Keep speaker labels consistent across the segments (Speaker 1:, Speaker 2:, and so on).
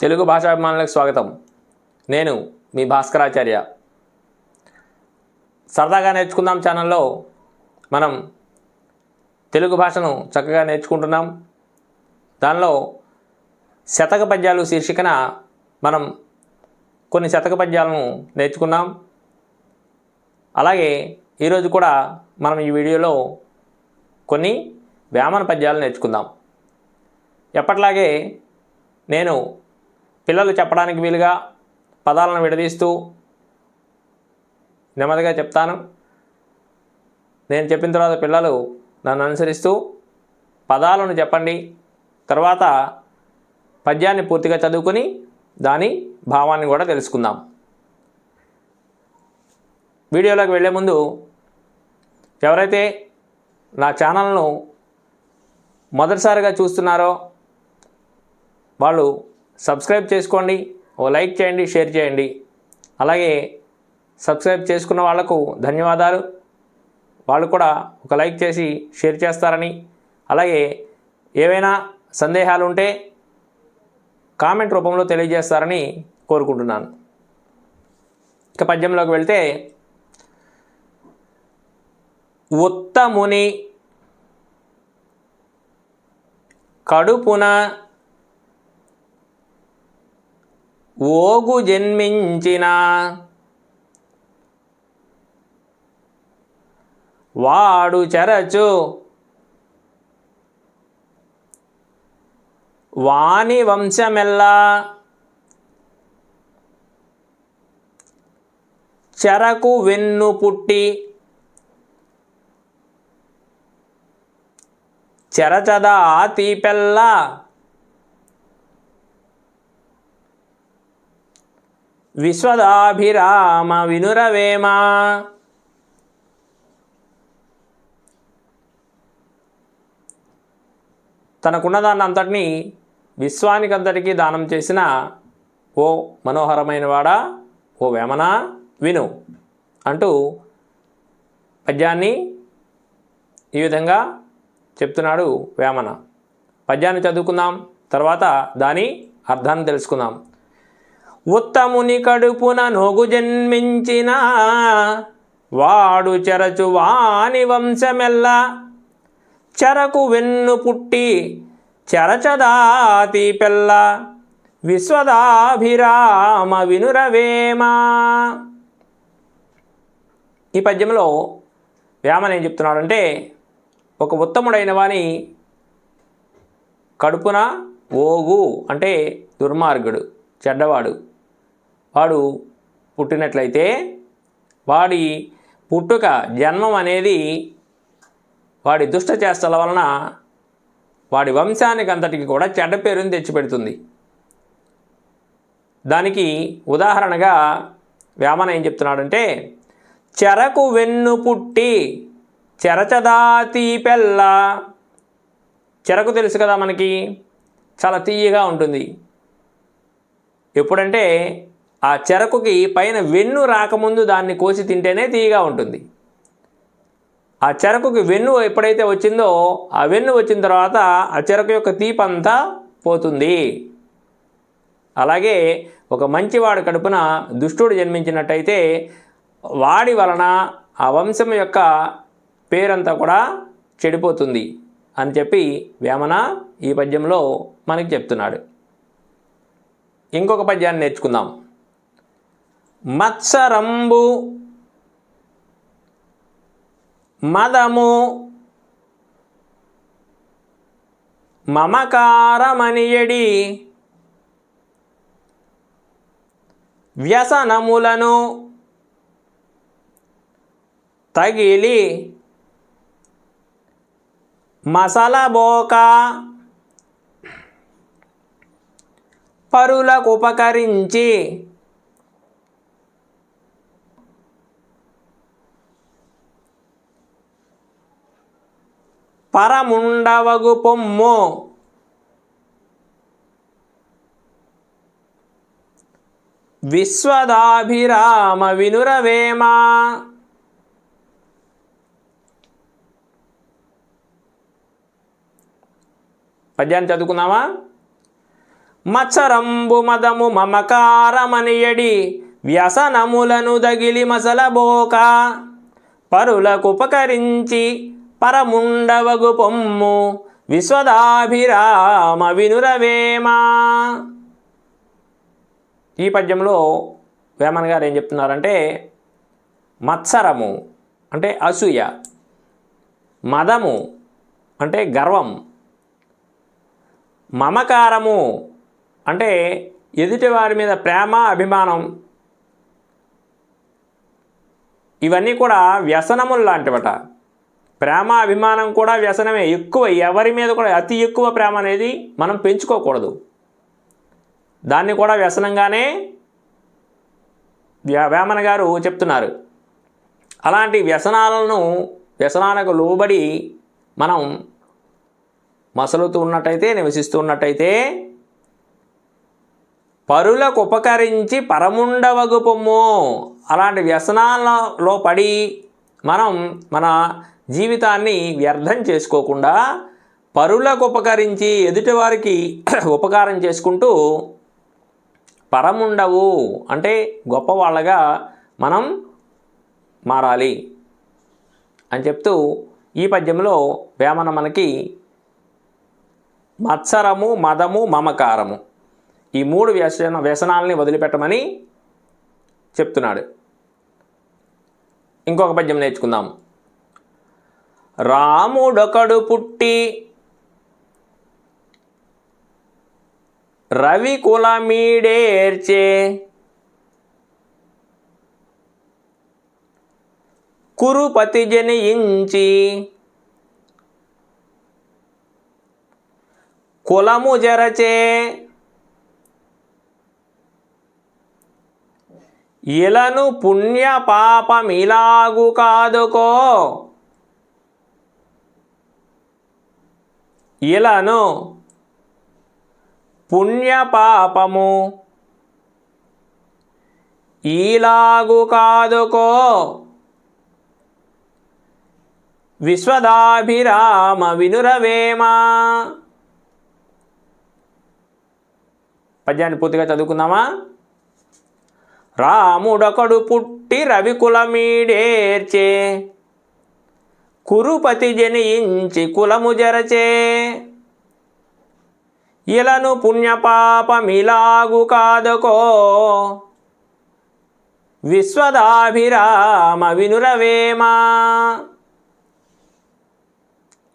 Speaker 1: తెలుగు భాషాభిమానులకు స్వాగతం. నేను మీ భాస్కరాచార్య. సరదాగా నేర్చుకుందాం ఛానల్లో మనం తెలుగు భాషను చక్కగా నేర్చుకుంటున్నాం. దానిలో శతక పద్యాలు శీర్షికన మనం కొన్ని శతక పద్యాలను నేర్చుకున్నాం. అలాగే ఈరోజు కూడా మనం ఈ వీడియోలో కొన్ని వేమన పద్యాలు నేర్చుకుందాం. ఎప్పట్లాగే నేను పిల్లలు చెప్పడానికి వీలుగా పదాలను విడదీస్తూ నెమ్మదిగా చెప్తాను. నేను చెప్పిన తర్వాత పిల్లలు నన్ను అనుసరిస్తూ పదాలను చెప్పండి. తర్వాత పద్యాన్ని పూర్తిగా చదువుకొని దాని భావాన్ని కూడా తెలుసుకుందాం. వీడియోలోకి వెళ్ళే ముందు ఎవరైతే నా ఛానల్ను మొదటిసారిగా చూస్తున్నారో వాళ్ళు సబ్స్క్రైబ్ చేసుకోండి ఓ లైక్ చేయండి షేర్ చేయండి. అలాగే సబ్స్క్రైబ్ చేసుకున్న వాళ్ళకు ధన్యవాదాలు. వాళ్ళు కూడా ఒక లైక్ చేసి షేర్ చేస్తారని. అలాగే ఏవైనా సందేహాలు ఉంటే కామెంట్ రూపంలో తెలియజేస్తారని కోరుకుంటున్నాను. ఇక పద్యంలోకి వెళ్తే ఉత్తముని కడుపున ఓగు జన్మించిన. వాడు చెరచు. వాణి వంశమెల్లా. చెరకు వెన్ను పుట్టి. చెరచదా తీపెల్లా విశ్వదాభిరామ వినురవేమ. తనకున్నదాన్ని అంతటినీ విశ్వానికంతటికీ దానం చేసిన ఓ మనోహరమైన వాడా ఓ వేమన విను అంటూ పద్యాన్ని ఈ విధంగా చెప్తున్నాడు వేమన. పద్యాన్ని చదువుకుందాం తర్వాత దాని అర్థాన్ని తెలుసుకుందాం. ఉత్తముని కడుపున నోగు జన్మించిన వాడు చెరచు వాని వంశమెల్ల. చెరకు వెన్ను పుట్టి చెరచదాతి పెల్ల. విశ్వదాభిరామ వినురవేమా. ఈ పద్యంలో వేమన ఏం చెప్తున్నాడంటే ఒక ఉత్తముడైన వాని కడుపున ఓగు అంటే దుర్మార్గుడు చెడ్డవాడు. వాడు పుట్టినట్లయితే వాడి పుట్టుక జన్మం అనేది వాడి దుష్ట చేష్టల వలన వాడి వంశానికి అంతటికి కూడా చెడ్డ పేరుని తెచ్చిపెడుతుంది. దానికి ఉదాహరణగా వేమన ఏం చెప్తున్నాడంటే చెరకు వెన్ను పుట్టి చెరచదాతి పెళ్ళ. చెరకు తెలుసు కదా మనకి చాలా తీయగా ఉంటుంది. ఎప్పుడంటే ఆ చెరకుకి పైన వెన్ను రాకముందు దాన్ని కోసి తింటేనే తీయగా ఉంటుంది. ఆ చెరకుకి వెన్ను ఎప్పుడైతే వచ్చిందో ఆ వెన్ను వచ్చిన తర్వాత ఆ చెరకు యొక్క తీపంతా పోతుంది. అలాగే ఒక మంచివాడు కడుపున దుష్టుడు జన్మించినట్టయితే వాడి వలన ఆ వంశం యొక్క పేరంతా కూడా చెడిపోతుంది అని చెప్పి వేమన ఈ పద్యంలో మనకి చెప్తున్నాడు. ఇంకొక పద్యాన్ని నేర్చుకుందాం. మత్సరంబు మదము మమకారమనియడి వ్యసనములను తగిలి మసలబోక పరులకు పరముండవగు పొమ్ము. విశ్వదాభిరామ వినురవేమా. పద్యాన్ని చదువుకున్నావా? మత్సరంబు మదము మమకారమనియడి వ్యసనములను దగిలి మసలబోక పరులకుపకరించి పరముండవగు పొమ్ము. విశ్వదాభిరామ వినురవేమా. ఈ పద్యంలో వేమన్ గారు ఏం చెప్తున్నారంటే మత్సరము అంటే అసూయ మదము అంటే గర్వం మమకారము అంటే ఎదుటివారి మీద ప్రేమ అభిమానం. ఇవన్నీ కూడా వ్యసనములు లాంటివట. ప్రేమ అభిమానం కూడా వ్యసనమే. ఎక్కువ ఎవరి మీద కూడా అతి ఎక్కువ ప్రేమ అనేది మనం పెంచుకోకూడదు. దాన్ని కూడా వ్యసనంగానే వేమన గారు చెప్తున్నారు. అలాంటి వ్యసనాలను వ్యసనాలకు లోబడి మనం మసలుతూ ఉన్నట్టయితే నివసిస్తూ ఉన్నట్టయితే పరులకు ఉపకరించి పరముండవగు పొమ్ము. అలాంటి వ్యసనాలలో పడి మనం మన జీవితాన్ని వ్యర్థం చేసుకోకుండా పరులకు ఉపకరించి ఎదుటివారికి ఉపకారం చేసుకుంటూ పరముండవు. అంటే గొప్పవాళ్ళగా మనం మారాలి అని చెప్తూ ఈ పద్యంలో వేమన మనకి మత్సరము మదము మమకారము ఈ మూడు వ్యసన వ్యసనాలని వదిలిపెట్టమని చెప్తున్నాడు. ఇంకొక పద్యం నేర్చుకుందాం. రాముడొకడు పుట్టి రవి కులమీడేర్చే కురుపతి జనించి కులము జరచే ఇలను పుణ్య పాపమిలాగు కాదుకో. ఇలను పుణ్యపాపము. ఈలాగు కాదుకో. విశ్వదాభిరామ వినురవేమా. పద్యాన్ని పూర్తిగా చదువుకుందామా? రాముడొకడు పుట్టి రవికులమీడేర్చే. కురుపతి జనించి కులము జరచే. ఇలను పుణ్యపాపమిలాగు కాదుకో. విశ్వదాభిరామ వినురవేమా.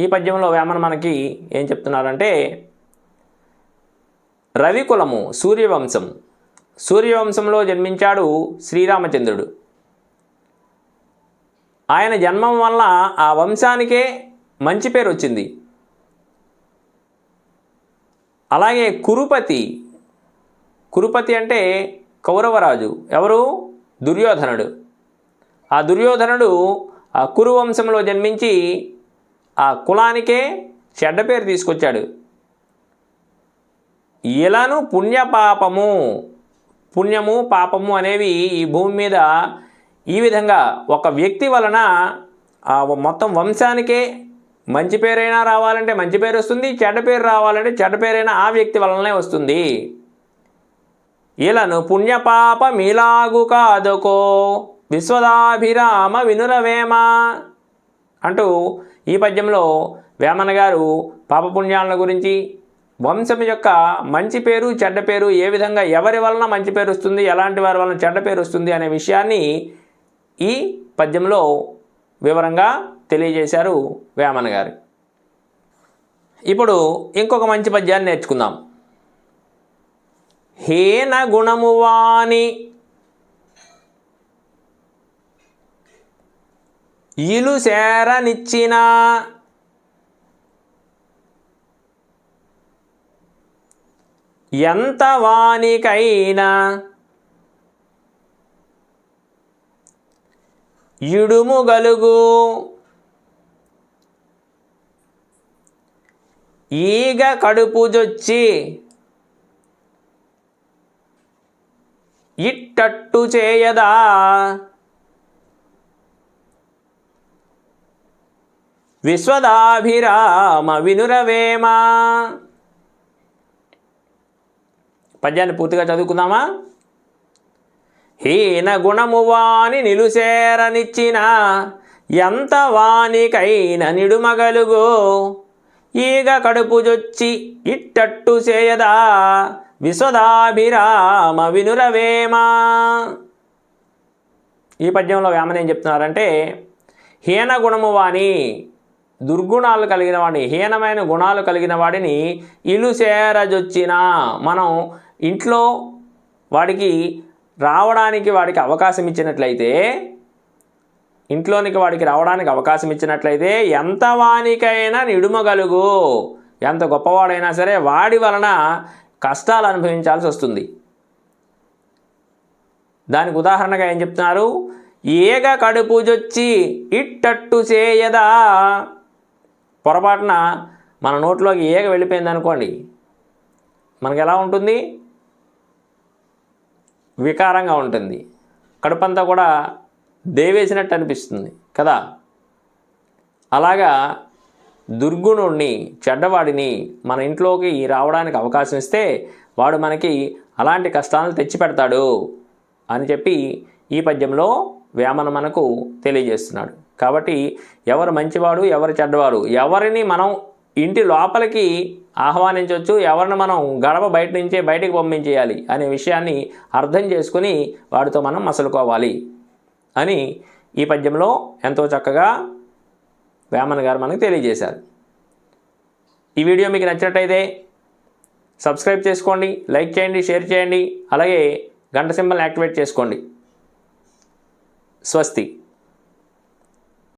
Speaker 1: ఈ పద్యంలో వేమన మనకి ఏం చెప్తున్నారంటే రవికులము సూర్యవంశం. సూర్యవంశంలో జన్మించాడు శ్రీరామచంద్రుడు. ఆయన జన్మం వల్ల ఆ వంశానికే మంచి పేరు వచ్చింది. అలాగే కురుపతి కురుపతి అంటే కౌరవరాజు. ఎవరు? దుర్యోధనుడు. ఆ దుర్యోధనుడు ఆ కురువంశంలో జన్మించి ఆ కులానికే చెడ్డ పేరు తీసుకొచ్చాడు. ఇలాను పుణ్యపాపము పుణ్యము పాపము అనేవి ఈ భూమి మీద ఈ విధంగా ఒక వ్యక్తి వలన మొత్తం వంశానికే మంచి పేరైనా రావాలంటే మంచి పేరు వస్తుంది చెడ్డ పేరు రావాలంటే చెడ్డ పేరైనా ఆ వ్యక్తి వలనే వస్తుంది. ఇలను పుణ్యపాప మీలాగు కాదుకో విశ్వదాభిరామ వినురవేమ అంటూ ఈ పద్యంలో వేమన గారు పాపపుణ్యాల గురించి వంశం యొక్క మంచి పేరు చెడ్డ పేరు ఏ విధంగా ఎవరి వలన మంచి పేరు వస్తుంది ఎలాంటి వారి వలన చెడ్డ పేరు వస్తుంది అనే విషయాన్ని ఈ పద్యంలో వివరంగా తెలియజేశారు వేమన గారు. ఇప్పుడు ఇంకొక మంచి పద్యాన్ని నేర్చుకుందాం. హీన గుణము వాణి ఇలు సేరనిచ్చిన ఎంత వానికైనా ఇడుము గలుగు. ఈగ కడుపు జొచ్చి ఇట్టట్టు చేయదా? విశ్వదాభిరామ వినురవేమా. పద్యాన్ని పూర్తిగా చదువుకుందామా? హీన గుణము వాని నిలుసేరనిచ్చిన ఎంత వానికైన నిడుమగలుగు? ఈగ కడుపు జొచ్చి ఇట్టట్టు చేయదా విశ్వదాభిరామ వినురవేమా? ఈ పద్యంలో వేమన ఏం చెప్తున్నారంటే హీన గుణము వాని దుర్గుణాలు కలిగిన వాడిని హీనమైన గుణాలు కలిగిన వాడిని ఇలుసేరజొచ్చిన మనం ఇంట్లో వాడికి రావడానికి వాడికి అవకాశం ఇచ్చినట్లయితే ఇంట్లోనికి వాడికి రావడానికి అవకాశం ఇచ్చినట్లయితే ఎంత వానికైనా నిడుమగలుగు. ఎంత గొప్పవాడైనా సరే వాడి వలన కష్టాలు అనుభవించాల్సి వస్తుంది. దానికి ఉదాహరణగా ఏం చెప్తున్నారు? ఏగ కడుపు జొచ్చి ఇట్టట్టు చేయదా? పొరపాటున మన నోట్లోకి ఏగ వెళ్ళిపోయింది అనుకోండి మనకి ఎలా ఉంటుంది? వికారంగా ఉంటుంది. కడుపంతా కూడా దేవేసినట్టు అనిపిస్తుంది కదా? అలాగా దుర్గుణుణ్ణి చెడ్డవాడిని మన ఇంట్లోకి రావడానికి అవకాశం ఇస్తే వాడు మనకి అలాంటి కష్టాలను తెచ్చిపెడతాడు అని చెప్పి ఈ పద్యంలో వేమన మనకు తెలియజేస్తున్నాడు. కాబట్టి ఎవరు మంచివాడు ఎవరు చెడ్డవాడు ఎవరిని మనం ఇంటి లోపలికి ఆహ్వానించవచ్చు ఎవరిని మనం గడప బయట నుంచే బయటికి పంపించేయాలి అనే విషయాన్ని అర్థం చేసుకుని వాడితో మనం మసలుకోవాలి అని ఈ పద్యంలో ఎంతో చక్కగా వేమన్ గారు మనకు తెలియజేశారు. ఈ వీడియో మీకు నచ్చినట్టయితే సబ్స్క్రైబ్ చేసుకోండి లైక్ చేయండి షేర్ చేయండి అలాగే గంట సింబల్ యాక్టివేట్ చేసుకోండి. స్వస్తి.